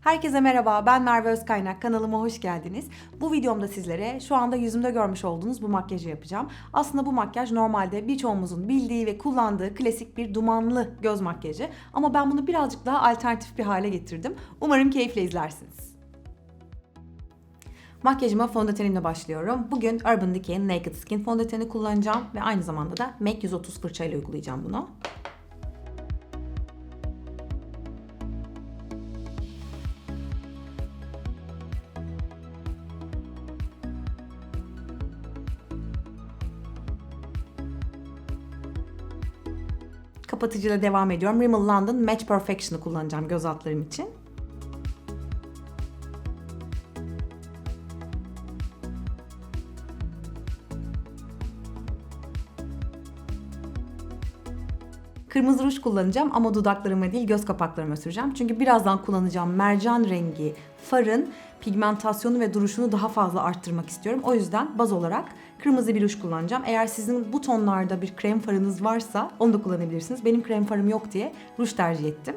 Herkese merhaba, ben Merve Özkaynak. Kanalıma hoş geldiniz. Bu videomda sizlere şu anda yüzümde görmüş olduğunuz bu makyajı yapacağım. Aslında bu makyaj normalde birçoğumuzun bildiği ve kullandığı klasik bir dumanlı göz makyajı. Ama ben bunu birazcık daha alternatif bir hale getirdim. Umarım keyifle izlersiniz. Makyajıma fondötenimle başlıyorum. Bugün Urban Decay'in Naked Skin fondöteni kullanacağım ve aynı zamanda da MAC 130 fırçayla uygulayacağım bunu. Kapatıcıyla devam ediyorum. Rimmel London Match Perfection'ı kullanacağım göz altlarım için. Kırmızı ruj kullanacağım ama dudaklarıma değil göz kapaklarıma süreceğim. Çünkü birazdan kullanacağım mercan rengi farın pigmentasyonu ve duruşunu daha fazla arttırmak istiyorum. O yüzden baz olarak kırmızı bir ruj kullanacağım. Eğer sizin bu tonlarda bir krem farınız varsa onu da kullanabilirsiniz. Benim krem farım yok diye ruj tercih ettim.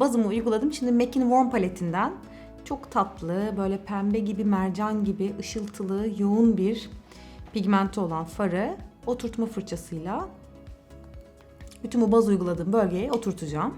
Bazımı uyguladım. Şimdi MAC'in Warm paletinden çok tatlı, böyle pembe gibi, mercan gibi, ışıltılı, yoğun bir pigmenti olan farı oturtma fırçasıyla bütün bu baz uyguladığım bölgeye oturtacağım.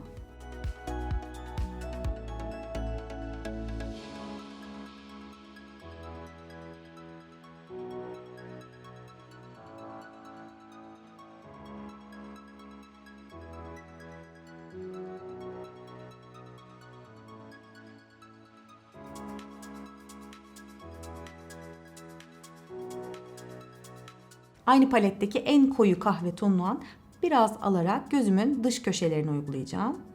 Aynı paletteki en koyu kahve tonundan biraz alarak gözümün dış köşelerine uygulayacağım.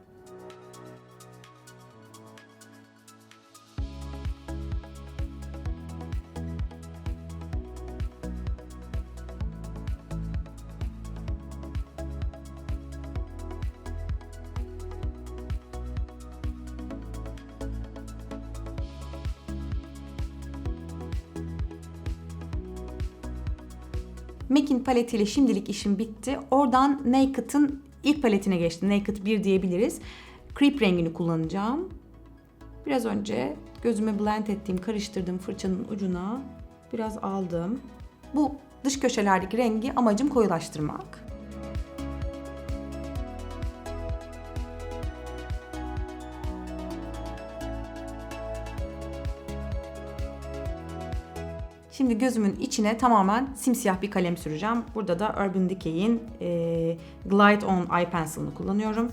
MAC'in paletiyle şimdilik işim bitti. Oradan Naked'ın ilk paletine geçtim. Naked 1 diyebiliriz. Creep rengini kullanacağım. Biraz önce gözüme blend ettiğim, karıştırdığım fırçanın ucuna biraz aldım. Bu dış köşelerdeki rengi amacım koyulaştırmak. Şimdi gözümün içine tamamen simsiyah bir kalem süreceğim. Burada da Urban Decay'in e, Glide On Eye Pencil'ını kullanıyorum.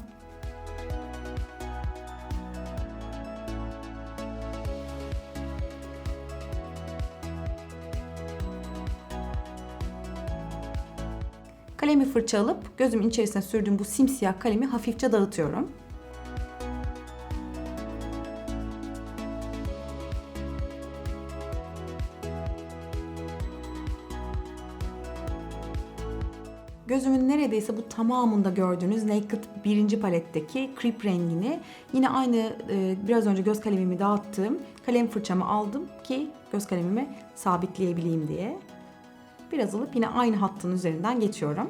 Kalemi fırça alıp gözümün içerisine sürdüğüm bu simsiyah kalemi hafifçe dağıtıyorum. Gözümün neredeyse bu tamamında gördüğünüz Naked birinci paletteki Creep rengini yine aynı e, biraz önce göz kalemimi dağıttığım kalem fırçamı aldım ki göz kalemimi sabitleyebileyim diye. Biraz alıp yine aynı hattın üzerinden geçiyorum.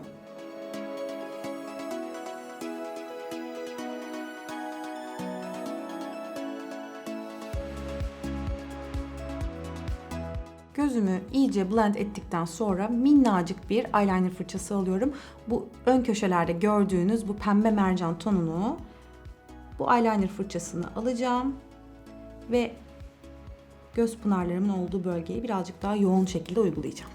Gözümü iyice blend ettikten sonra minnacık bir eyeliner fırçası alıyorum. Bu ön köşelerde gördüğünüz bu pembe mercan tonunu bu eyeliner fırçasını alacağım ve göz pınarlarımın olduğu bölgeye birazcık daha yoğun şekilde uygulayacağım.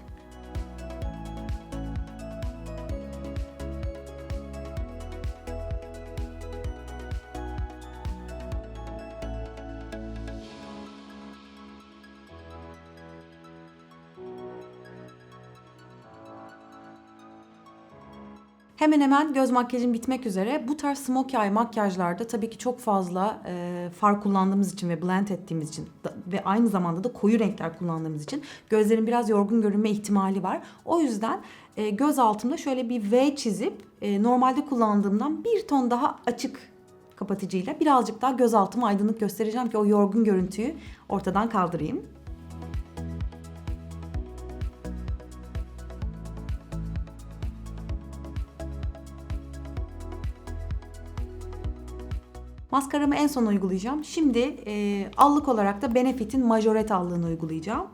Hemen hemen göz makyajım bitmek üzere. Bu tarz smokey eye makyajlarda tabii ki çok fazla e, far kullandığımız için ve blend ettiğimiz için da- ve aynı zamanda da koyu renkler kullandığımız için gözlerin biraz yorgun görünme ihtimali var. O yüzden e, göz altımda şöyle bir V çizip e, normalde kullandığımdan bir ton daha açık kapatıcıyla birazcık daha göz altımı aydınlık göstereceğim ki o yorgun görüntüyü ortadan kaldırayım. Maskaramı en son uygulayacağım. Şimdi e, allık olarak da Benefit'in Majoret allığını uygulayacağım.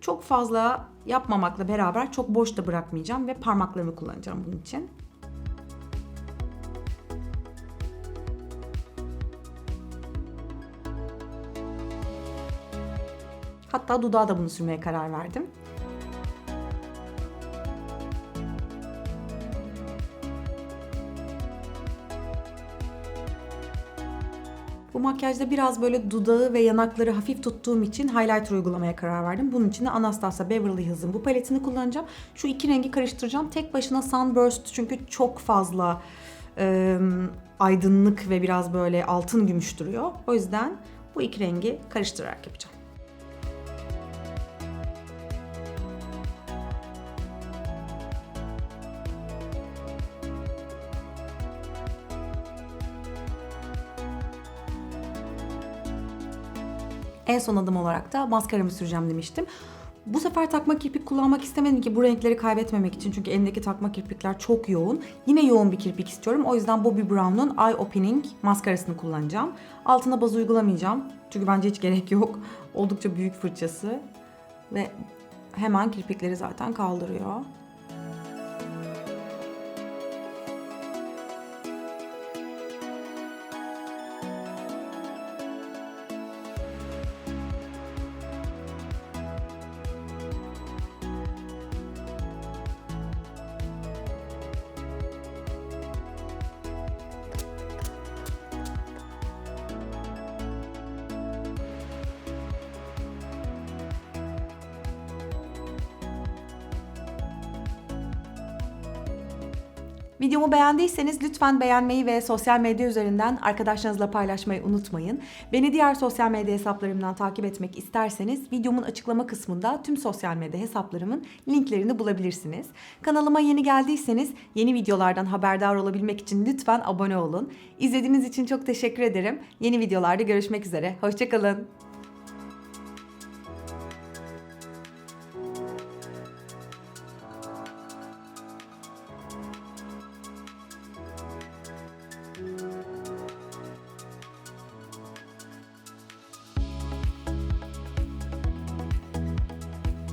Çok fazla yapmamakla beraber çok boş da bırakmayacağım ve parmaklarımı kullanacağım bunun için. Hatta dudağa da bunu sürmeye karar verdim. Bu makyajda biraz böyle dudağı ve yanakları hafif tuttuğum için highlighter uygulamaya karar verdim. Bunun için de Anastasia Beverly Hills'ın bu paletini kullanacağım. Şu iki rengi karıştıracağım. Tek başına Sunburst çünkü çok fazla e, aydınlık ve biraz böyle altın gümüş duruyor. O yüzden bu iki rengi karıştırarak yapacağım. En son adım olarak da maskaramı süreceğim demiştim. Bu sefer takma kirpik kullanmak istemedim ki bu renkleri kaybetmemek için. Çünkü elimdeki takma kirpikler çok yoğun. Yine yoğun bir kirpik istiyorum. O yüzden Bobbi Brown'un Eye Opening maskarasını kullanacağım. Altına baz uygulamayacağım. Çünkü bence hiç gerek yok. Oldukça büyük fırçası. Ve hemen kirpikleri zaten kaldırıyor. Videomu beğendiyseniz lütfen beğenmeyi ve sosyal medya üzerinden arkadaşlarınızla paylaşmayı unutmayın. Beni diğer sosyal medya hesaplarımdan takip etmek isterseniz videomun açıklama kısmında tüm sosyal medya hesaplarımın linklerini bulabilirsiniz. Kanalıma yeni geldiyseniz yeni videolardan haberdar olabilmek için lütfen abone olun. İzlediğiniz için çok teşekkür ederim. Yeni videolarda görüşmek üzere. Hoşçakalın.